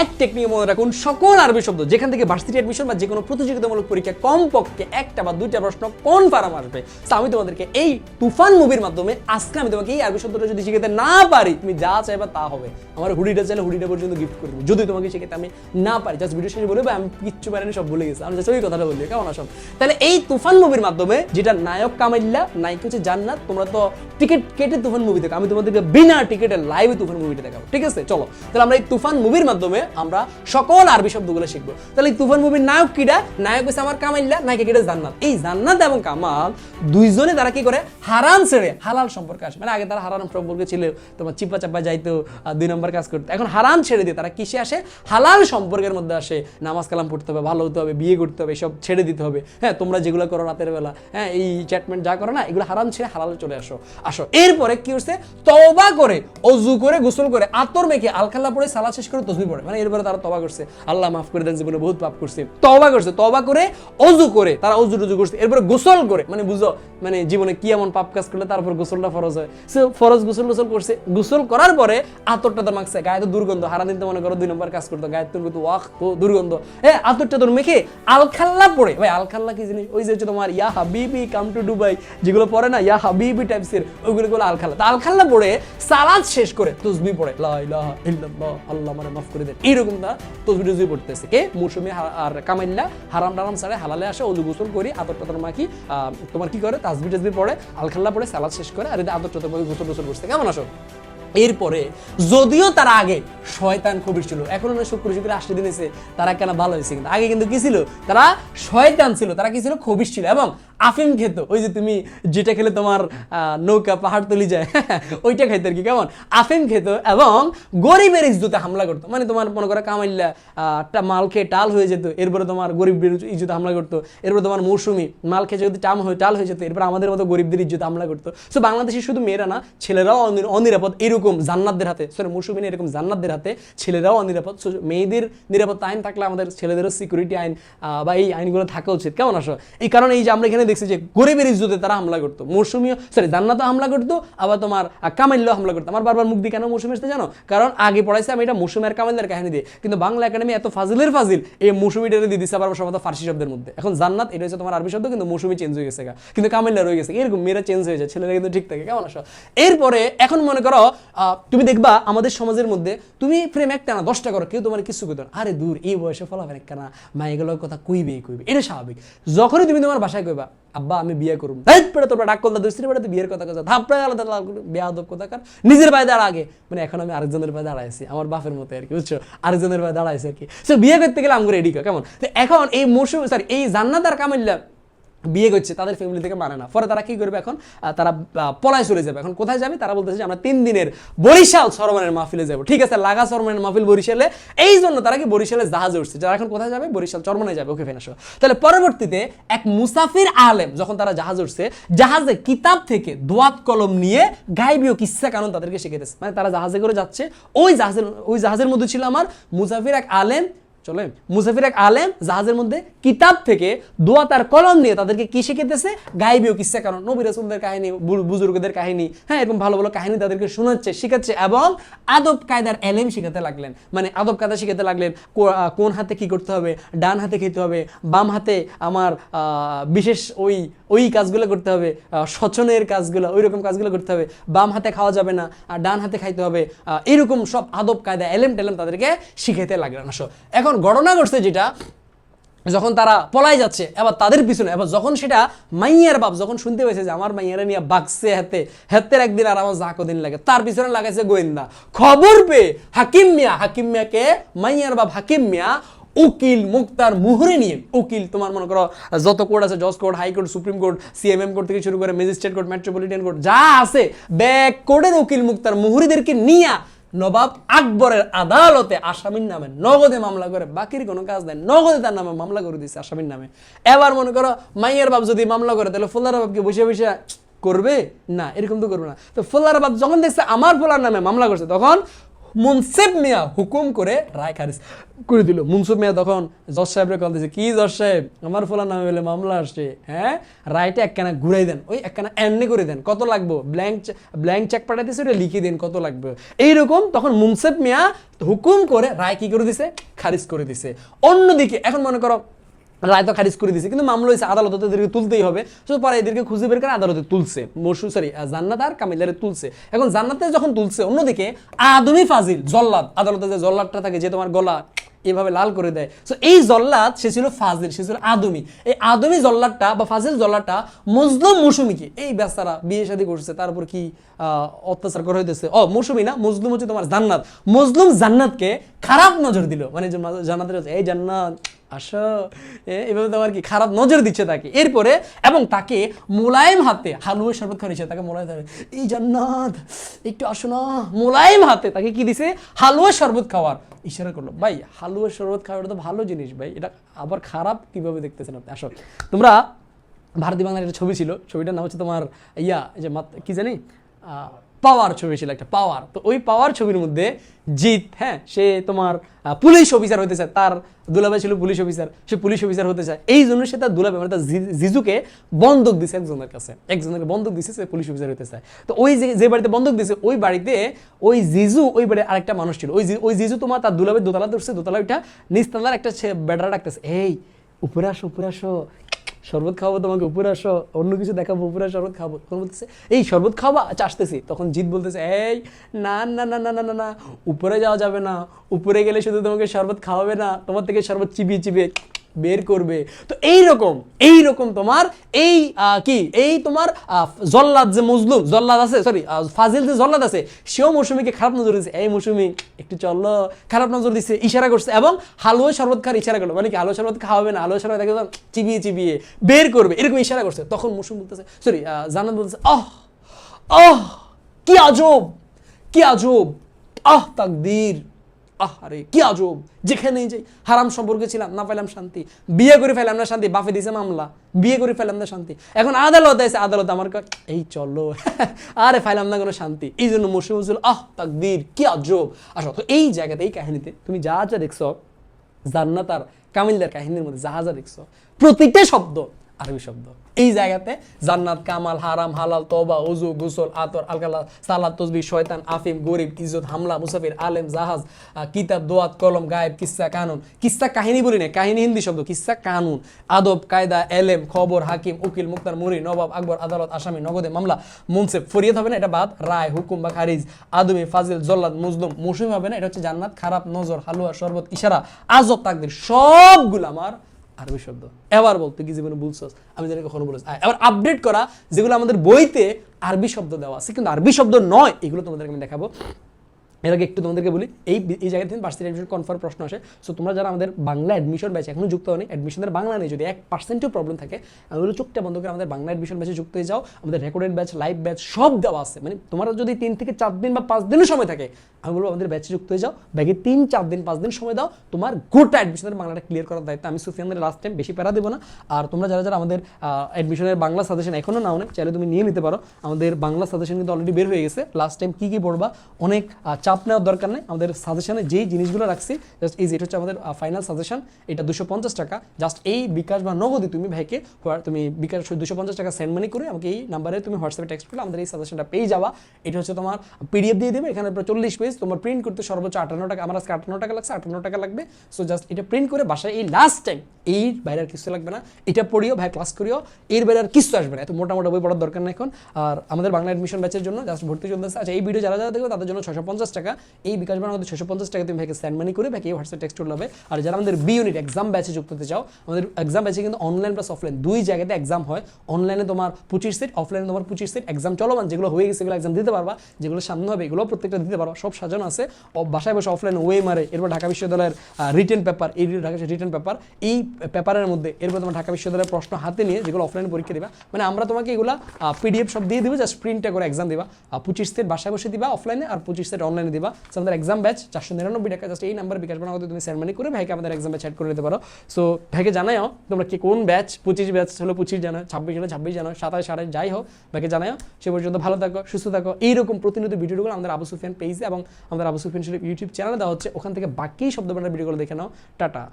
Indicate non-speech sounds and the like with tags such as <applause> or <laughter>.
এক টেকনিক মনে রাখুন, সকল আরবি শব্দ, যেখান থেকে ভার্সিটি অ্যাডমিশন বা যে কোনো প্রতিযোগিতামূলক পরীক্ষা কমপক্ষে একটা বা দুইটা প্রশ্ন কনফার্ম আসবে। তো আমি তোমাদেরকে এই তুফান মুভির মাধ্যমে, আজকে আমি তোমাকে এই আরবি শব্দটা যদি শিখাতে না পারি, তুমি যা চাইবা তা হবে। আমার হুডিটা চাইলে হুডিটা পর্যন্ত গিফট করে দেবো। যদি তোমাকে শিখাতে আমি না পারি জাস্ট ভিডিও শেষে বলবে আমি কিচ্ছু পারিনি সব ভুলে গেছি। আমি জাস্ট ওই কথাটা বলি কেমন আসো তাহলে এই তুফান মুভির মাধ্যমে, যেটা নায়ক কামাইল্লা, নায়ক হচ্ছে জান্নাত, তোমরা তো টিকিট কেটে তুফান মুভি দেখো আমি তোমাদেরকে বিনা টিকিটে লাইভে তুফান মুভিটা দেখাবো। ঠিক আছে? চলো। তাহলে আমরা এই তুফান মুভির মাধ্যমে আমরা সকল আরবি শব্দগুলো শিখব। তাহলে তুফান মুভির নায়ক কিটা নায়ক হচ্ছে আমার কামাইল্লা, নায়ক কিটা জান্নাত। এই জান্নাত এবং কামাল দুইজনে তারা কি করে? হারাম ছেড়ে হালাল সম্পর্কে আসে। মানে আগে তারা হারাম সম্পর্কে ছিল, তোমার চিপা চাপা যাইতো দুই নম্বর কাজ করতো। এখন হারাম ছেড়ে দিয়ে তারা কিসে আসে? হালাল সম্পর্কের মধ্যে আসে। নামাজ কালাম পড়তে হবে, ভালো হতে হবে, বিয়ে করতে হবে সব ছেড়ে দিতে হবে। হ্যাঁ তোমরা যেগুলো করো রাতের বেলা হ্যাঁ এই চ্যাটমেন্ট যা করো না, এগুলো হারাম ছেড়ে হালালে চলে আসো। আসো। এরপরে কি হচ্ছে তবা করে অজু করে, গোসল করে, আতর মেখে আলখাল্লা পরে সালা শেষ করে তসবি পড়ে। মানে এরপরে তারা তবা করছে। আল্লাহ মাফ করে দেন, জীবনে বহুত পাপ করছে। তবা করছে তবা করে, অজু করে, তারা অজু টজু করছে। এরপরে গোসল করে মানে বুঝো মানে জীবনে কি এমন পাপ কাজ করলে তারপর গোসলটা ফরজ হয়? সে ফরজ গোসল গোসল করছে। গোসল করার পরে আতরটা তো মাখছে। গায়ে তো দুর্গন্ধ হারা দিন তো মনে করো দুই নম্বর কাজ করতো। গায়ের তো কিন্তু ওয়াক দুর্গন্ধ। হ্যাঁ আতরটা তোর মেখে আলখাল্লা পড়ে। ভাই, আলখাল্লা কি জিনিস? ওই যে হচ্ছে তোমার, ইয়া হাবিবি, কাম টু দুবাই, যেগুলো পড়ে না, ইয়া হাবিবি টাইপসের ওইগুলো গুলো আলখাল্লা? তো আলখাল্লা পড়ে, সালাদ শেষ করে, তসবি পড়ে। লা ইলাহা ইল্লাল্লাহ, আল্লাহ মানে মাফ করে দেন। এইরকম না তসবি টসবি পড়তেছে কে? মৌসুমি আর কামাইল্লা, হারাম টারাম সারে হালালে আসে অলু গোসল করি, আতর টাতর মাখি তোমার কি করে? তাসবি টাসবি পড়ে, আলখাল্লা পড়ে, সালাদ শেষ করে, আর এদের আতর টাতর মাখি গোসল গোসল করছে। কেমন আসো এরপরে যদিও তারা আগে শয়তান খবির ছিল। এখন আমরা শুক্র শুক্র আসতে দিন এসে তারা কেন ভালো হয়েছে কিন্তু? আগে কিন্তু কি ছিল? তারা শয়তান ছিল, তারা কি ছিল? খবির ছিল। এবং আফিম খেত, ওই যে তুমি যেটা খেলে তোমার নৌকা পাহাড় তলি যায়, <laughs> ওইটা খাইতে আর কি, কেমন? আফিম খেত এবং গরিবের ইজ্জতে হামলা করতো। মানে তোমার মনে করো কামাইল্লা মাল খেয়ে টাল হয়ে যেত, এরপরে তোমার গরিবদের ইজ্জতে হামলা করতো, এরপরে তোমার মৌসুমি মাল খেয়ে যদি টাম হয়ে, টাল হয়ে যেত, এরপর আমাদের মতো গরিবদের ইজ্জতে হামলা করতো। সো বাংলাদেশে শুধু মেয়েরা না, ছেলেরাও অনিরাপদ, এরকম জান্নাতদের হাতে সরি মৌসুমি না, এরকম জান্নাতদের হাতে ছেলেরাও অনিরাপদ মেয়েদের নিরাপত্তা আইন থাকলে আমাদের ছেলেদেরও সিকিউরিটি আইন বা এই আইনগুলো থাকা উচিত। কেমন আসো এই কারণে এই যে আমরা এখানে দেখছি যে গরিবের ইজ্জতে তারা হামলা করতো। মৌসুমিও সরি জান্নাতও হামলা করতো আবার তোমার আহ, হামলা করতো। আমার বারবার মুখ দিয়ে কেন মৌসুমি আসতে জানো? কারণ আগে পড়াইছে আমি এটা মৌসুমি আর কামাইল্লার কাহিনী দিয়ে। কিন্তু বাংলা একাডেমি এত ফাজিলের ফাজিল এই মৌসুমিটারে দিয়ে দিচ্ছে আবার সম্ভবত ফার্সি শব্দের মধ্যে। এখন জান্নাত এটা হচ্ছে তোমার আরবি শব্দ কিন্তু মৌসুমি চেঞ্জ হয়ে গেছে কিন্তু কামাইল্লা রয়ে গেছে। এরকম মেয়েরা চেঞ্জ হয়ে যায় ছেলেরা কিন্তু ঠিক থাকে। কেমন আসো এরপরে এখন মনে করো তুমি দেখবা আমাদের সমাজের মধ্যে তুমি প্রেম একটা না দশটা করো, কেউ তোমার কিছু করতো আরে দূর, এই বয়সে ফলাফল একটা না মায়েগুলোর কথা কইবে কইবে, এটা স্বাভাবিক। যখনই তুমি তোমার বাসায় কইবা, আব্বা, আমি বিয়ে হেট পেড়ে তোমরা ডাক করলা দুশ্রী পেড়ে বিয়ের কথা কথা থাপড়ে আলাদা বিয়া দব কথা কার নিজের পায়ে দাঁড়া আগে। মানে এখন আমি আরেকজনের পায়ে দাঁড়াইছি, আমার বাপের মতো আর কি, বুঝছ? আরেকজনের পায়ে দাঁড়াইছি আর কি। সো বিয়ে করতে গেলে আমি রেডি কেমন? তো এখন এই মৌসুম সরি এই জান্নাত আর বিয়ে করছে, তাদের ফ্যামিলি থেকে মানে না। পরে তারা কি করবে এখন? তারা পলায় চলে যাবে। এখন কোথায় যাবে? তারা বলতেছে যে আমরা তিন দিনের বরিশাল সরমানের মাহফিলে যাব। ঠিক আছে, লাগা সরমানের মাহফিল বরিশালে। এই জন্য তারা কি বরিশালে জাহাজে উঠছে। যারা এখন কোথায় যাবে? বরিশাল চরমনে যাবে। ওকে ফেনাসো তাহলে পরবর্তীতে এক মুসাফির আলেম যখন তারা জাহাজ উঠছে, জাহাজে কিতাব থেকে দোয়াত কলম নিয়ে গাইবীয় কিসা কারণ তাদেরকে শিখেতেছে মানে তারা জাহাজে করে যাচ্ছে। ওই জাহাজের ওই জাহাজের মধ্যে ছিল আমার মুসাফির এক আলেম। চলে। মুসাফির এক আলেম জাহাজের মধ্যে কিতাব থেকে দোয়া তার কলম নিয়ে তাদেরকে কি শিখেতেছে গাইবীয় কিসা কারণ। নবী রাসূলদের কাহিনী বুজুর্গদের কাহিনী হ্যাঁ এরকম ভালো ভালো কাহিনী তাদেরকে শোনাচ্ছে, শিখাচ্ছে এবং আদব কায়দার এলেম শিখাতে লাগলেন। মানে আদব কায়দা শিখাতে লাগলেন কোন হাতে কি করতে হবে, ডান হাতে খেতে হবে, বাম হাতে আমার বিশেষ ওই ওই কাজগুলো করতে হবে সচনের কাজগুলো ওই রকম কাজগুলো করতে হবে, বাম হাতে খাওয়া যাবে না, আর ডান হাতে খাইতে হবে এরকম সব আদব কায়দা, এলেম টেলেম তাদেরকে শিখাইতে লাগলেন। আসো, এখন ঘটনা ঘটছে যেটা, যখন তারা পলাই যাচ্ছে, এবার তাদের পিছনে, এবার যখন সেটা মাইয়ার বাপ যখন শুনতে পেয়েছে যে আমার মাইয়ারা নিয়ে বাগছে হাতে, হাতের একদিন আর আমার যা কদিন লাগে, তার পিছনে লাগাইছে গোয়েন্দা। খবর পেয়ে হাকিম মিয়া, হাকিম মিয়াকে মাইয়ার বাপ হাকিম মিয়া উকিল মুক্তার মুহুরি নিয়ে, উকিল তোমার মনে করো যত কোর্ট আছে, জজ court high court supreme court, CMM court থেকে শুরু করে ম্যাজিস্ট্রেট কোর্ট মেট্রোপলিটন কোর্ট, যা আছে, ব্যাক কোর্টের উকিল মুক্তার মুহুরিদেরকে নিয়ে নবাব আকবরের আদালতে আসামির নামে নগদে মামলা করে, বাকির কোনো কাজ নেই। নগদে তার নামে মামলা করে দিচ্ছে আসামির নামে। এবার মনে করো, মাইয়ের বাপ যদি মামলা করে, তাহলে ফুল্লার বাপকে বসে বসে করবে? না, এরকম তো করবে না। তো ফুল্লার বাপ যখন দেখছে আমার ফুলার নামে মামলা করছে, তখন মুনসেফ মিয়া হুকুম করে রায় খারিজ করে দিল। মুনসুফ মিয়া তখন জজ সাহেবরে কল দিয়েছে কি জজ সাহেব? আমার ফোলার নামে বলে মামলা আসছে হ্যাঁ? রায়টা একখানা ঘুরাই দেন, ওই একখানা এমনি করে দেন, কত লাগবে? ব্ল্যাঙ্ক ব্ল্যাঙ্ক চেক পাঠাইতেছে ওটা লিখে দেন, কত লাগবে? এইরকম তখন মুনসেফ মিয়া হুকুম করে রায় কি করে দিছে? খারিজ করে দিছে। অন্যদিকে, এখন মনে করো রায় তো খারিজ করে দিছে, কিন্তু মামলা হয়েছে আদালতে এদেরকে তুলতেই হবে। তো পরে এদেরকে খুঁজে বের করে আদালতে তুলছে। মরসু সরি জান্নাত আর কামিলারে তুলছে। এখন জান্নাতে যখন তুলছে, অন্যদিকে আদমি ফাজিল, জল্লাদ, আদালতে যে জল্লাদটা থাকে যে তোমার গলা এভাবে লাল করে দেয়। সো এই জল্লাদ, সে ছিল ফাজিল, সে ছিল আদমি। এই আদমি জল্লাদটা বা ফাজিল জল্লাদটা মজলুম মৌসুমিকে, এই বেচারা বিয়ে শাদী করছে, তার উপর কি অত্যাচার করা হইতেছে? ও, মৌসুমি না, মজলুম হচ্ছে তোমার জান্নাত। মজলুম জান্নাতকে খারাপ নজর দিল। মানে জান্নাতের এই জান্নাত আসো। এভাবে তোমার কি খারাপ নজর দিচ্ছে তাকে? এরপরে, এবং তাকে মোলায়েম হাতে হালুয়া শরবত খাওয়াইছে তাকে মোলায়েম হাতে এই জান্নাত, একটু আসো না। মোলায়েম হাতে তাকে কি দিছে? হালুয়া শরবত খাওয়ার ইশারা করল। ভাই, হালুয়া শরবত খাওয়াটা তো ভালো জিনিস, ভাই। এটা আবার খারাপ কীভাবে দেখতেছেন আপনি? আসো। তোমরা, ভারতী বাংলার একটা ছবি ছিল। ছবিটার নাম হচ্ছে তোমার ইয়া যে কি জানি? পাওয়ার ছবি ছিল একটা পাওয়ার। তো ওই পাওয়ার ছবির মধ্যে জিৎ হ্যাঁ সে তোমার পুলিশ অফিসার হতে চায়, তার দুলাভাই ছিল পুলিশ অফিসার সে পুলিশ অফিসার হতে চায়। এই জন্য সে তার দুলাভাই মানে তার জিজুকে বন্ধক দিছে একজনের কাছে। একজনের বন্ধক দিছে, সে পুলিশ অফিসার হতে চায়। তো ওই যে বাড়িতে বন্ধক দিছে, ওই বাড়িতে ওই জিজু, ওই বাড়ির আরেকটা মানুষ ছিল। ওই ওই জিজু তোমার তার দুলাভাই দোতলা ধরছে, দোতলা ওইটা নিচতলার একটা বেড়া ডাকতেছে এই, উপরে আসো উপরে আসো শরবত খাব তোমাকে, উপরে আসো, অন্য কিছু দেখাবো, উপরে শরবত খাব তখন বলতেছে, এই শরবত খাওয়া আচ্ছা আসতেছি। তখন জিৎ বলতেছে, এই, না না না না না না না, উপরে যাওয়া যাবে না। উপরে গেলে শুধু তোমাকে শরবত খাওয়াবে না, তোমার থেকে শরবত চিবিয়ে চিবিয়ে বের করবে। তো এই রকম এই রকম তোমার এই কি? এই তোমার জল্লাদ যে মজলুম, জল্লাদ আছে সরি ফাজিল যে জল্লাদ আছে, সেও মৌসুমীকে খারাপ নজর দিচ্ছে এই মৌসুমি, একটু চলো, খারাপ নজর দিচ্ছে ইশারা করছে এবং হালুয়া শরবত খাওয়ার ইশারা করল। মানে কি, হালুয়া শরবত খাওয়াবে না? হালুয়া শরবত একদম চিবিয়ে চিবিয়ে বের করবে। এরকম ইশারা করছে। তখন মৌসুম বলতেছে সরি জানাত বলতেছে, আহ আহ, কি আজব কি আজব, আহ, তাকদীর। আরে কি আজব। যেখানেই যাই হারাম সম্পর্কে ছিলাম না পেলাম শান্তি। বিয়ে করে ফেলাম না শান্তি বাফে দিছে মামলা। বিয়ে করে ফেলাম না শান্তি। এখন আদালত আছে আদালত আমার কয়, এই চলো <laughs> আরে ফাইলাম না কোনো শান্তি। এই জন্য বলছিল আহ তাকদীর কি আজব। আসো তো এই জায়গাতে এই কাহিনীতে তুমি যা যা দেখছ জান্নাত আর কামিলদার কাহিনীর মধ্যে যা যা দেখছ প্রতিটা শব্দ আরবি শব্দ। এই জায়গাতে জান্নাত, কামাল, হারাম, হালাল তবা ওজু গোসল, আতর আলকালা সালাদ, তসবি, শয়তান, আফিম, গরিব, ইজ্জত, হামলা, মুসাফির, আলেম, জাহাজ কিতাব, দোয়াত, কলম, গায়েব কিস্সা কানুন। কিস্সা কাহিনী বলি না কাহিনী হিন্দি শব্দ কিস্সা কানুন। আদব, কায়দা, এলেম, খবর, হাকিম, উকিল, মুক্তার মুরি নবাব, আকবর, আদালত, আসামি, নগদে মামলা মুনসেফ ফরিয়াদ হবে না, এটা বাদ, রায়, হুকুম বা খারিজ। আদমি, ফাজিল, জল্লাদ, মুজলুম মৌসুমি হবে না, এটা হচ্ছে জান্নাত, খারাপ নজর, হালুয়া, শরবত, ইশারা, আজব, তাকদির, সবগুলো আমার আরবি শব্দ। এবার বলতে কি জীবনে বলছস? আমি জানি কখনো বলেছি এবার আপডেট করা যেগুলো আমাদের বইতে আরবি শব্দ দেওয়া আছে। কিন্তু আরবি শব্দ নয়, এগুলো তোমাদেরকে আমি দেখাবো। এর আগে একটু তোমাদেরকে বলি এই এই জায়গা থেকে ভার্সিটি অ্যাডমিশন কনফার্ম প্রশ্ন আসে। সো তোমরা যারা আমাদের বাংলা অ্যাডমিশন ব্যাচে এখনও যুক্ত হয়নি অ্যাডমিশনের বাংলা নেই যদি এক পার্সেন্টও প্রবলেম থাকে আমি বলি চোখটা বন্ধ করে আমাদের বাংলা অ্যাডমিশন ব্যাচে যুক্ত হয়ে যাও। আমাদের রেকর্ডেড ব্যাচ লাইভ ব্যাচ সব দেওয়া আছে। মানে তোমার যদি তিন থেকে চার দিন বা পাঁচ দিনও সময় থাকে আমি বলব আমাদের ব্যাচে যুক্ত হয়ে যাও। ব্যাগে তিন চার দিন পাঁচ দিন সময় দাও। তোমার গোটা অ্যাডমিশনের বাংলাটা ক্লিয়ার করার দায়িত্ব আমি সুফিয়ানদের লাস্ট টাইম বেশি প্যারা দেবো না। আর তোমরা যারা যারা আমাদের অ্যাডমিশনের বাংলা সাজেশন এখনও নাও না চাইলে তুমি নিয়ে নিতে পারো। আমাদের বাংলা সাজেশন কিন্তু অলরেডি বের হয়ে গেছে। লাস্ট টাইম কী কী পড়বা? অনেক আহ, চাপ নেওয়ার দরকার নেই। আমাদের সাজেশনে যেই জিনিসগুলো রাখছি জাস্ট যে এটা হচ্ছে আমাদের ফাইনাল সাজেশন এটা দুশো পঞ্চাশ টাকা। জাস্ট এই বিকাশ বা নগদে তুমি ভাইকে তুমি বিকাশ দুশো পঞ্চাশ টাকা সেন্ড মানি করে আমাকে এই নাম্বারে তুমি হোয়াটসঅ্যাপে টেক্সট করলে আমাদের এই সাজেশনটা পেয়ে যাওয়া এটা হচ্ছে তোমার পিডিএফ দিয়ে দেবে। এখানে প্রায় চল্লিশ পেজ তোমার প্রিন্ট করতে সর্বোচ্চ আটান্ন টাকা আমার আজকে আটান্ন টাকা লাগছে, আটান্ন টাকা লাগবে। সো জাস্ট এটা প্রিন্ট করে বাসায় এই লাস্ট টাইম এই বাইরে আর কিছু লাগবে না। এটা পড়িও, ভাই ক্লাস করিও। এর বাইরে আর কিছু আসবে না। এত মোটা মোটা বই পড়ার দরকার নেই এখন। আর আমাদের বাংলা অ্যাডমিশন ব্যাচের জন্য জাস্ট ভর্তি চলতেছে। আচ্ছা এই ভিডিও যারা যারা দেখবে, তাদের জন্য ছশো পঞ্চাশ টাকা। এই বিকাশ বানার মধ্যে ছশো পঞ্চাশ টাকা তুমি ভাইকে সেন্ড মানি করে ভাইকে হোয়াটসঅ্যাপ টেক্সট করলে হবে আর যারা আমাদের বি ইউনিট এক্সাম ব্যাচে যুক্ত হতে চাও, আমাদের এক্সাম ব্যাচে কিন্তু অনলাইন প্লাস অফলাইন দুই জায়গাতে এক্সাম হয়। অনলাইনে তোমার পঁচিশ সেট অফলাইনে তোমার পঁচিশ সেট এক্সাম চলমান, যেগুলো হয়ে গেছে সেগুলো এক্সাম দিতে পারবা, যেগুলো সামনে হবে এগুলো প্রত্যেকটা দিতে পারবা, সব সাজানো আছে। বাসায় বসে অফলাইন ওয়ে মারে, এরপর ঢাকা বিশ্ববিদ্যালয়ের রিটেন পেপার এই ঢাকা রিটেন পেপার এই পেপারের মধ্যে এরপর তোমার ঢাকা বিশ্ববিদ্যালয়ের প্রশ্ন হাতে নিয়ে যেগুলো অফলাইন পরীক্ষা দিবা মানে আমরা তোমাকে এগুলো পিডিএফ সব দিয়ে দিব জাস্ট প্রিন্টটা করে এক্সাম দিবা। পঁচিশ সেট বাসায় বসে দিবা অফলাইনে আর পঁচিশ সেট অনলাইনে অনলাইনে দিবা। সো আমাদের এক্সাম ব্যাচ চারশো নিরানব্বই টাকা। জাস্ট এই নাম্বার বিকাশ বানাতে তুমি সেরমানি করে, ভাইকে আমাদের এক্সাম ব্যাচ অ্যাড করে নিতে পারো। সো ভাইকে জানাও তোমরা কি কোন ব্যাচ পঁচিশ ব্যাচ হলো পঁচিশ জানো, ছাব্বিশ হলো ছাব্বিশ জানো, সাতাশ সাড়ে যাই হোক, ভাইকে জানাও সে পর্যন্ত ভালো থাকো, সুস্থ থাকো। এইরকম প্রতিনিয়ত ভিডিওগুলো আমাদের আবু সুফিয়ান পেজে এবং আমাদের আবু সুফিয়ান ইউটিউব চ্যানেলে দেওয়া হচ্ছে। ওখান থেকে বাকি শব্দ ভিডিওগুলো দেখে নাও। টাটা।